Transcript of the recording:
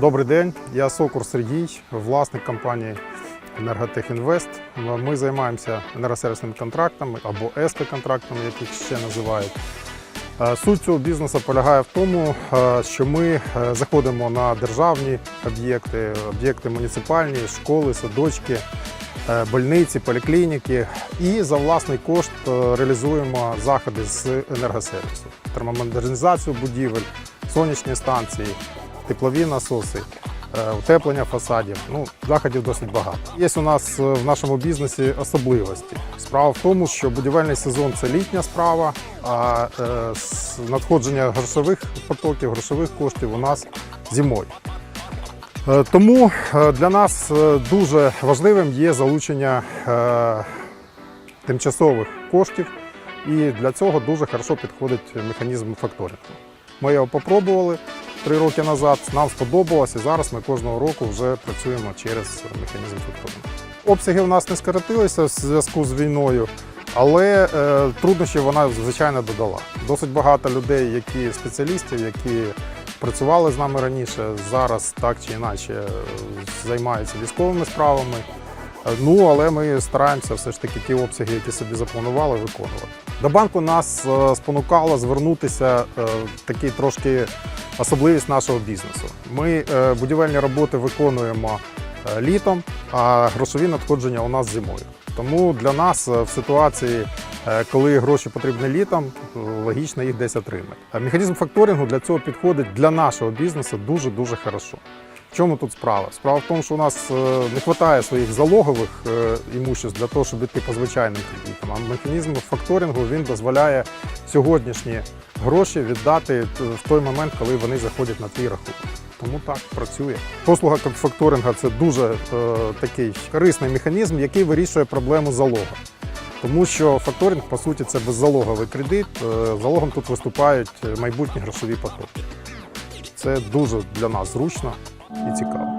Добрий день, я Сокур Сергій, власник компанії Енерготех Інвест. Ми займаємося енергосервісними контрактами або СК-контрактами, як їх ще називають. Е, Суть цього бізнесу полягає в тому, е, що ми е, заходимо на державні об'єкти, об'єкти муніципальні, школи, садочки, больниці, поліклініки і за власний кошт реалізуємо заходи з енергосервісу, термомодернізацію будівель, сонячні станції, теплові насоси. е, Утеплення фасадів, ну заходів досить багато. Є у нас е, в нашому бізнесі особливості. Справа в тому, що будівельний сезон це літня справа, а е, надходження грошових потоків, грошових коштів у нас зимою. Тому для нас дуже важливим є залучення тимчасових коштів, і для цього дуже хорошо підходить механізм факторингу. Ми його попробували три роки назад, нам сподобалося, і зараз ми кожного року вже працюємо через механізм факторингу. Обсяги в нас не скоротилися в зв'язку з війною, але е, труднощів вона звичайно додала. Досить багато людей, які спеціалістів, які працювали з нами раніше, зараз так чи інакше е, займаються військовими справами. Е, Ну, але ми стараємося все ж таки ті обсяги, які собі запланували, виконувати. До банку нас е, спонукало звернутися е, такий трошки особливість нашого бізнесу. Ми е, будівельні роботи виконуємо літом, а грошові надходження у нас зимою. Тому для нас в ситуації, коли гроші потрібні літом, логічно їх десь отримати. Механізм факторингу для цього підходить для нашого бізнесу дуже дуже хорошо. Чому тут справа? Справа в тому, що у нас е, не вистачає своїх залогових е, імуществ для того, щоб йти по звичайним кредитам. А механізм факторингу він дозволяє сьогоднішні гроші віддати в той момент, коли вони заходять на твій рахунок. Тому так працює. Послуга факторинга це дуже е, такий корисний механізм, який вирішує проблему залога. Тому що факторинг, по суті, це беззалоговий кредит. Е, Залогом тут виступають майбутні грошові потоки. Це дуже для нас зручно і цікаво.